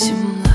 起风了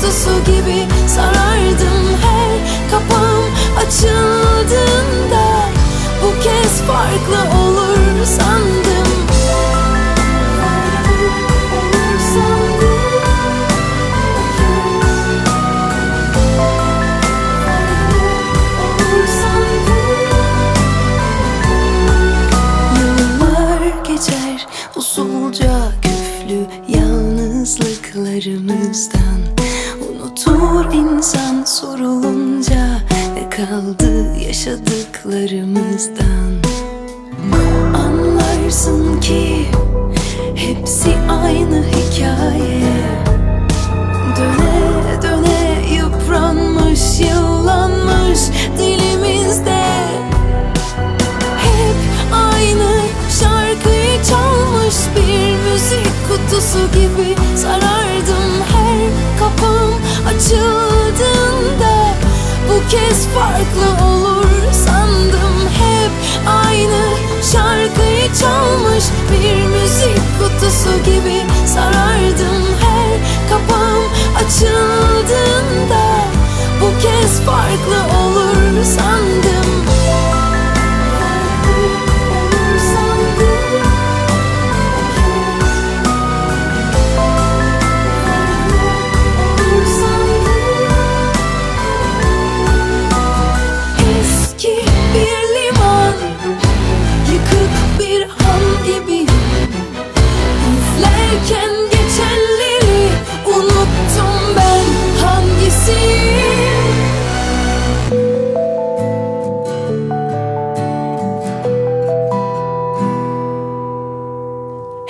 kutusu gibi Sarardım her kapım açıldığında. Bu kez farklı olur sandım insan sorulunca ne kaldı yaşadıklarımızdan? Anlarsın ki hepsi aynı hikaye. Döne döne yıpranmış, yıllanmış Kez farklı olur sandım. Hep aynı şarkıyı çalmış bir müzik kutusu gibi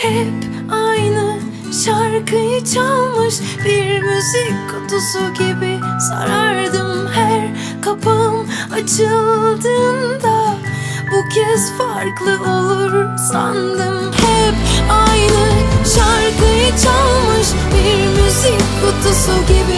Hep aynı şarkıyı çalmış Bir müzik kutusu gibi sarardım her kapağım açıldığında. Bu kez farklı olur sandım. Hep aynı şarkıyı çalmış Bir müzik kutusu gibi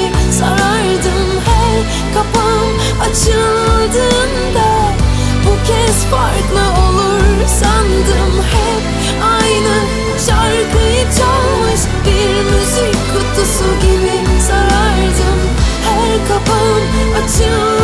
to